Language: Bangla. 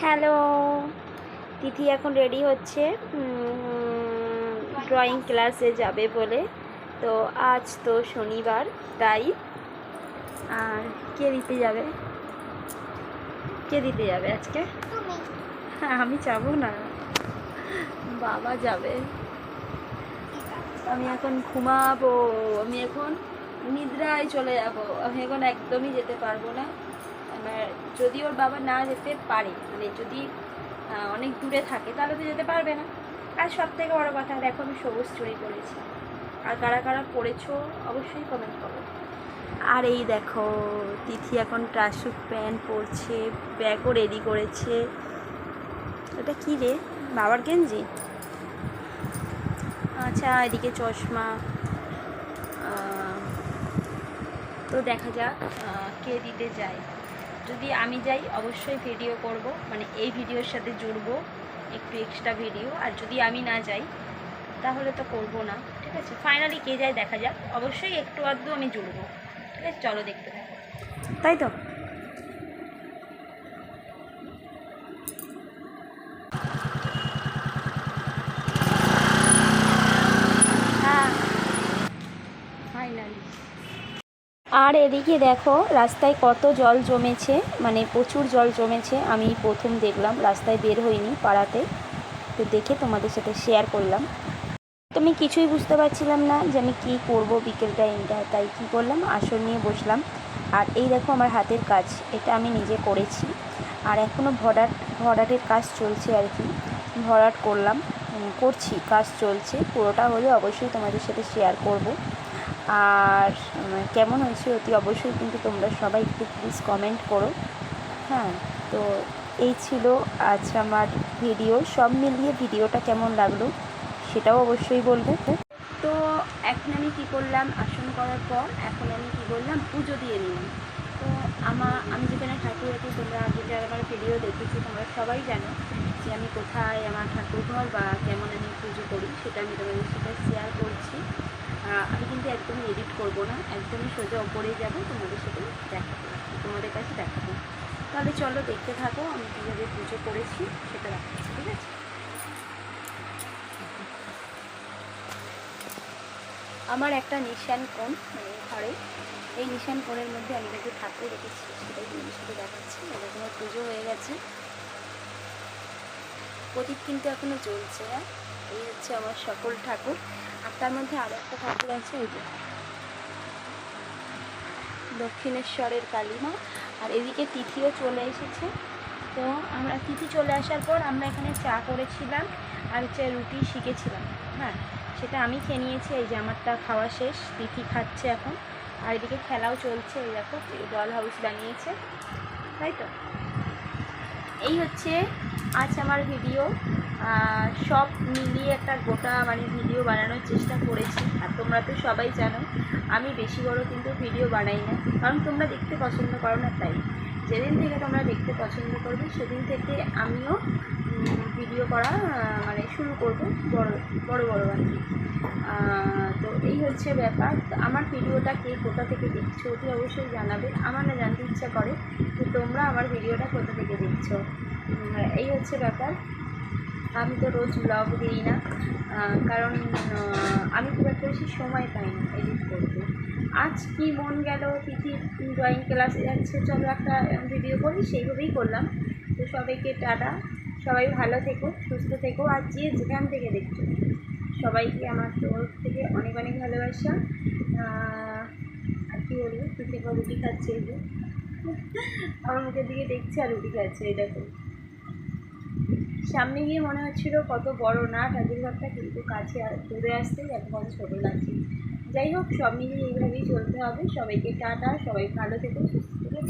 হ্যালো। তিথি এখন রেডি হচ্ছে। ড্রয়িং ক্লাসে যাবে বলে। তো আজ তো শনিবার তাই আর কে দিতে যাবে? কে দিতে যাবে আজকে? হ্যাঁ আমি যাব না। বাবা যাবে। আমি এখন ঘুমাবো। আমি এখন নিদ্রায় চলে যাব। আমি এখন একদমই যেতে পারব না। যদি ওর বাবা না যেতে পারে মানে যদি অনেক দূরে থাকে, তাহলে তো যেতে পারবে না। আর সব থেকে বড়ো কথা, দেখো আমি সবুজ চুরি করেছি আর কারা কারা পড়েছো অবশ্যই কমেন্ট করো। আর এই দেখো, তিথি এখন ট্রাসুট প্যান্ট পরছে, ব্যাগও রেডি করেছে। এটা কী রে? বাবার গেঞ্জি? আচ্ছা এদিকে চশমা। তো দেখা যাক কে দিতে যায়। যদি আমি যাই অবশ্যই ভিডিও করব। মানে এই ভিডিওর সাথে জুড়বো একটু এক্সট্রা ভিডিও আর যদি আমি না যাই তাহলে তো করব না ঠিক আছে? ফাইনালি কে যায় দেখা যাক। অবশ্যই একটু আধটু আমি জুড়বো ঠিক আছে? চলো দেখতে থাকো। তাই তো? হ্যাঁ। ফাইনালি আর এদিকে দেখো, রাস্তায় কত জল জমেছে মানে প্রচুর জল জমেছে, আমি প্রথম দেখলাম, রাস্তায় বের হইনি পাড়াতে। তো দেখে তোমাদের সাথে শেয়ার করলাম। আমি কিছুই বুঝতে পারছিলাম না যে আমি কী করব বিকেল টাইমটা তাই কী করলাম, আসন নিয়ে বসলাম। আর এই দেখো আমার হাতের কাজ, এটা আমি নিজে করেছি। আর এখনও ভরাট, ভরাটের কাজ চলছে আর কি। ভরাট করলাম করছি, কাজ চলছে, পুরোটা হলে অবশ্যই তোমাদের সাথে শেয়ার করব। আর কেমন হয়েছে অতি অবশ্যই কিন্তু তোমরা সবাই একটু প্লিজ কমেন্ট করো। হ্যাঁ তো এই ছিল আজ আমার ভিডিও সব মিলিয়ে ভিডিওটা কেমন লাগল সেটাও অবশ্যই বলবে। তো এখন আমি কি করলাম? আসন করার পর এখন আমি কি করলাম পুজো দিয়ে নিলাম। তো আমার আমি যেখানে ঠাকুর আছি তোমরা আগে যারা আমার ভিডিও দেখেছি, তোমরা সবাই জানো যে আমি কোথায় আমার ঠাকুর ঘর বা কেমন আমি পুজো করি, সেটা আমি তোমাদের সাথে শেয়ার করছি। আমি কিন্তু একদমই এডিট করব না, একদমই সোজা ওপরেই যাব, তোমাদের সাথে দেখাবো, তোমাদের কাছে দেখাবো। তাহলে চলো দেখতে থাকো, আমি কীভাবে পুজো করেছি, সেটা দেখাচ্ছি ঠিক আছে? আমার একটা নিশান কোণ মানে ঘরে, এই নিশান কোণের মধ্যে আমি নাকি ঠাকুর রেখেছি, সেটাই তোমাদের সাথে দেখাচ্ছি এবার তোমার পুজো হয়ে গেছে। প্রদীপ কিন্তু এখনও জ্বলছে হ্যাঁ? এই হচ্ছে আমার সকল ঠাকুর। আর তার মধ্যে আরও একটা ঠাকুর আছে, এই যে দক্ষিণেশ্বরের কালিমা। আর এদিকে তিথিও চলে এসেছে। তো আমরা তিথি চলে আসার পর আমরা এখানে চা করেছিলাম আর হচ্ছে রুটি শিখেছিলাম। হ্যাঁ সেটা আমি খেয়ে নিয়েছি, এই যে আমারটা খাওয়া শেষ, তিথি খাচ্ছে এখন। আর এদিকে খেলাও চলছে, এই দেখো ডল হাউস বানিয়েছে। তাই তো? এই হচ্ছে আজ আমার ভিডিও সব মিলিয়ে একটা গোটা মানে ভিডিও বানানোর চেষ্টা করেছি, আর তোমরা তো সবাই জানো, আমি বেশি বড় কিন্তু ভিডিও বানাই না, কারণ তোমরা দেখতে পছন্দ করো না তাই। যেদিন থেকে তোমরা দেখতে পছন্দ করবে, সেদিন থেকে আমিও ভিডিও করা মানে শুরু করব বড় বড় বড় আর কি। তো এই হচ্ছে ব্যাপার। আমার ভিডিওটা কে কোথা থেকে দেখছ অতি অবশ্যই জানাবে। আমার না জানতে ইচ্ছা করে যে তোমরা আমার ভিডিওটা কোথা থেকে দেখছ। এই হচ্ছে ব্যাপার। আমি তো রোজ ব্লগ দিই না কারণ আমি খুব একটা বেশি সময় পাই না এডিট করতে। আজ কি মন গেল, তিথি ড্রয়িং ক্লাসে যাচ্ছে, চলো একটা ভিডিও করি, সেইভাবেই করলাম। তো সবাইকে টাটা, সবাই ভালো থেকো, সুস্থ থেকো, আর যে যেখান থেকে দেখছ, সবাইকে আমার তরফ থেকে অনেক অনেক ভালোবাসা। আর কি বলব তিথি রুটি খাচ্ছে এই যে। আমার মুখের দিকে দেখছে আর রুটি খাচ্ছে, এই দেখো। সামনে গিয়ে মনে হচ্ছিল কত বড় না ঠাকুরঘরটা কিন্তু কাছে দূরে আসতেই একদম ছোট লাগছে। যাই হোক, সব মিলিয়ে এইভাবেই চলতে হবে। সবাইকে টাটা, সবাই ভালো থেকো, সুস্থ থেকে